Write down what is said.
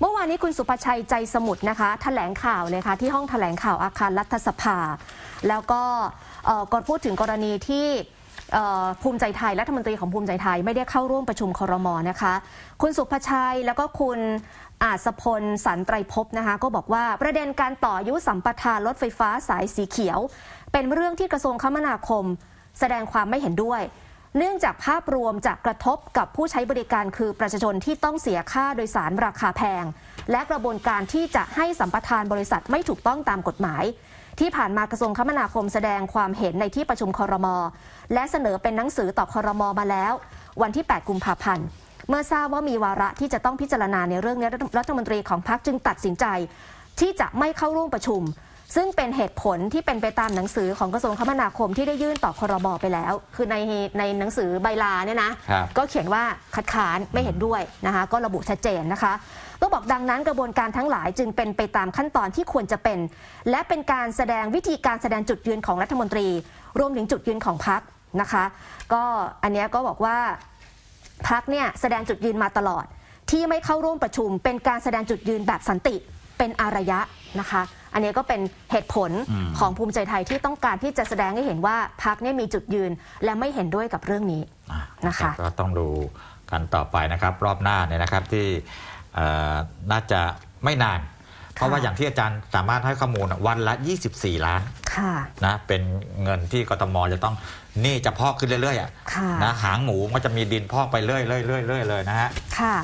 เมื่อวานนี้คุณสุภชัยใจสมุทรนะคะแถลงข่าวเลยค่ะที่ห้องแถลงข่าวอาคารรัฐสภา แล้วก็เอ่อก็พูดถึงกรณีที่ภูมิใจไทยรัฐมนตรีของภูมิใจไทยไม่ได้เข้าร่วมประชุมครมนะคะ คุณสุภชัยแล้วก็คุณอาสพลสันไตรภพนะคะ ก็บอกว่าประเด็นการต่ออยุสัมปทานรถไฟฟ้าสายสีเขียว เป็นเรื่องที่กระทรวงคมนาคม แสดงความไม่เห็นด้วย เนื่องจากภาพรวมจะกระทบกับผู้ใช้บริการคือประชาชนที่ต้องเสียค่าโดยสารราคาแพง และกระบวนการที่จะให้สัมปทานบริษัทไม่ถูกต้องตามกฎหมาย ที่ผ่านมากระทรวงคมนาคมแสดงความเห็นในที่ประชุมคอรมอและเสนอเป็นหนังสือต่อคอรมอมาแล้ว วันที่ 8 กุมภาพันธ์เมื่อทราบว่ามีวาระที่จะต้องพิจารณาในเรื่องนี้รัฐมนตรีของพรรคจึงตัดสินใจ ที่จะไม่เข้าร่วมประชุม ซึ่งเป็นเหตุผลที่เป็นไปตามหนังสือของกระทรวงคมนาคมที่ได้ยื่นต่อครมไปแล้ว คือในในหนังสือใบลาเนี่ยนะครับก็เขียนว่าคัดค้านไม่เห็นด้วยนะคะก็ระบุชัดเจนนะคะก็บอกดังนั้นกระบวนการทั้งหลายจึงเป็นไปตามขั้นตอนที่ควรจะเป็น และเป็นการแสดงวิธีการแสดงจุดยืนของรัฐมนตรี รวมถึงจุดยืนของพรรคนะคะ ก็อันเนี้ยก็บอกว่าพรรคเนี่ยแสดงจุดยืนมาตลอด ที่ไม่เข้าร่วมประชุม เป็นการแสดงจุดยืนแบบสันติ เป็นอารยะนะคะ อันนี้ก็เป็นเหตุผลอืมของภูมิใจไทยที่ต้องการที่จะแสดงให้เห็นว่าพรรคเนี่ยมีจุดยืนและไม่เห็นด้วยกับเรื่องนี้อะนะคะก็ต้องดูกันต่อไปนะครับ รอบหน้าเนี่ยนะครับที่เอ่อน่าจะไม่นาน เพราะว่าอย่างที่อาจารย์สามารถให้ข้อมูลอะวันละ 24 ล้านค่ะนะเป็นเงินที่กทมจะต้องหนี่จะพอกขึ้นเรื่อยๆอะค่ะนะหางหมูก็จะมีดินพอกไปเรื่อยๆเรื่อยๆเรื่อยๆเลยนะฮะค่ะ